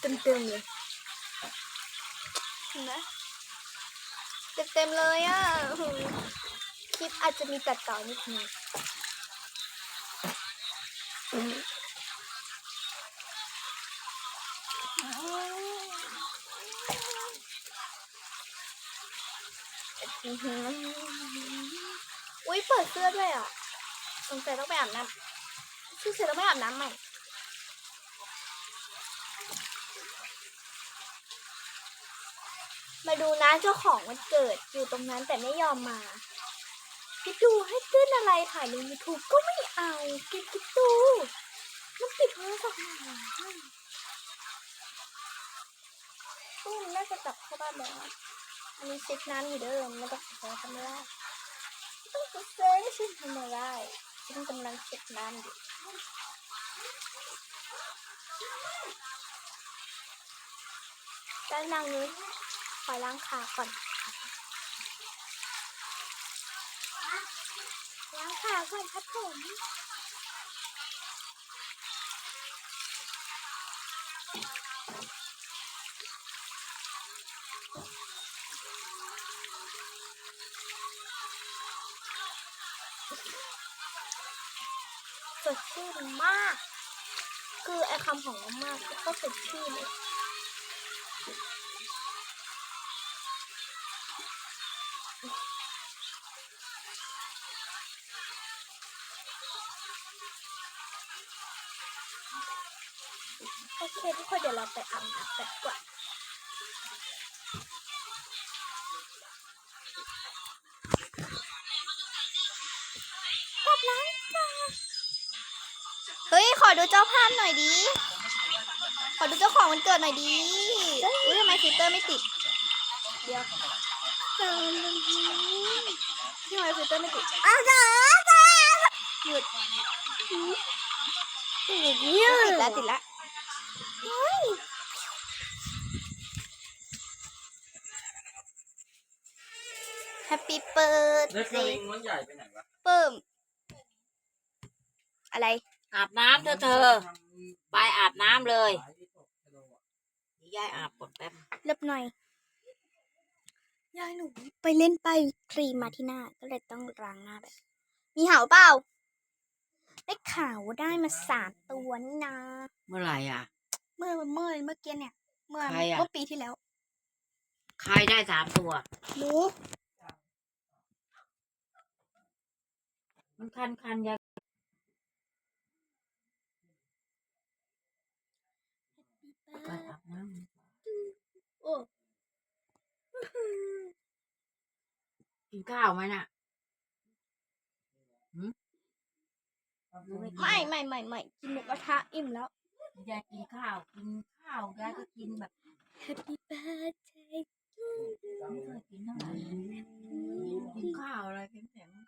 เต็มเต็มเลยเห็นไหมเต็มเต็มเลยอะคลิปอาจจะมีตัดต่อนิดนึงอืมอุ้ยเปิดเสื้อด้วยอะสงสัยต้องไปอาบน้ำคือเสร็จแล้วไม่อาบน้ำใหม่ มาดูนะเจ้าของวันเกิดอยู่ตรงนั้นแต่ไม่ยอมมาคิดดูให้ขึ้นอะไรถ่ายลงยูทูบก็ไม่เอาคิดคิดดูมันปิดโทรศัพท์มาตู้มันน่าจะกลับเข้าบ้านแล้วอันนี้เช็ดน้ำอยู่เดิมไม่ต้องใช้ทำไม่ได้ไม่ต้องเซ็งฉันทำไม่ได้ฉันกำลังเช็ดน้ำอยู่แล้วนางนี้ อล้างขาก่อนล้างขาก่อนครับผมสดชื่นมาก คือไอคำของมากก็สดชื่นเลย โอเคทุกคนเดี๋ยวเราไปอาบน้ำกันก่อนกลับร้านค่ะเฮ้ย ขอดูเจ้าภาพหน่อยดิ ขอดูเจ้าของวันเกิดหน่อยดิ อุ้ยทำไมฟิลเตอร์ไม่ติด เดี๋ยวทำไมฟิลเตอร์ไม่ติดอ้าวจ้าจ้าหยุดติดแล้วติดแล้ว แฮปปี้เปิดแล้วเครื่องลิงม้วนใหญ่ไปไหนวะเปิ่มอะไร อาบน้ำเถอะเธอ ไปอาบน้ำเลยยายอาบกดแป๊บ เล็บหน่อย ยายหนูไปเล่นไปครีมมาที่หน้า ก็เลยต้องล้างหน้าแบบ มีเห่าเปล่า ได้ข่าวว่าได้มาสามตัวนี่นะ เมื่อไหร่อะ เมื่อเมื่อเมื่อกี้เนี่ย เมื่อใครอะ เมื่อปีที่แล้วใครได้สามตัว หนูมันคันคันยายไปอาบน้โอ้ำกินข้าวไหมน่ะไม่ไม่ไม่ไม่กินหมูกระทะอิ่มแล้ว ยายกินข้าว กินข้าวยายก็กินแบบ Happy birthday to you ไม่เคยกินเท่าไหร่กินข้าวอะไรแข็งๆ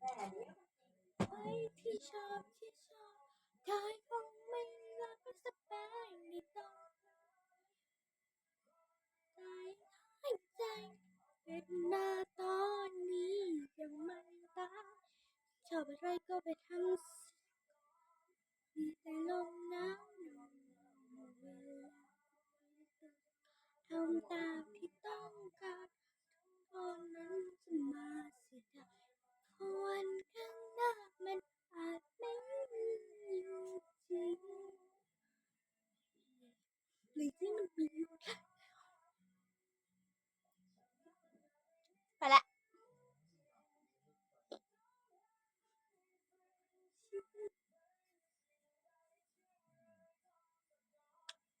ไป ที่ชอบที่ชอบเธอคงไม่รักสบายในตอนใจให้ใจเป็นหน้าตอนนี้ยังไม่ตายชอบอะไรก็ไปทำมีแต่ลมหนาวเวลาทำตามที่ต้องการทุกคนนั้น หรือที่มันมีอยู่ไปละ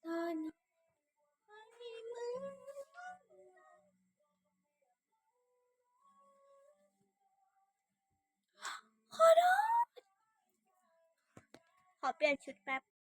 ตอนนี้ขอเปลี่ยนชุดแป๊บ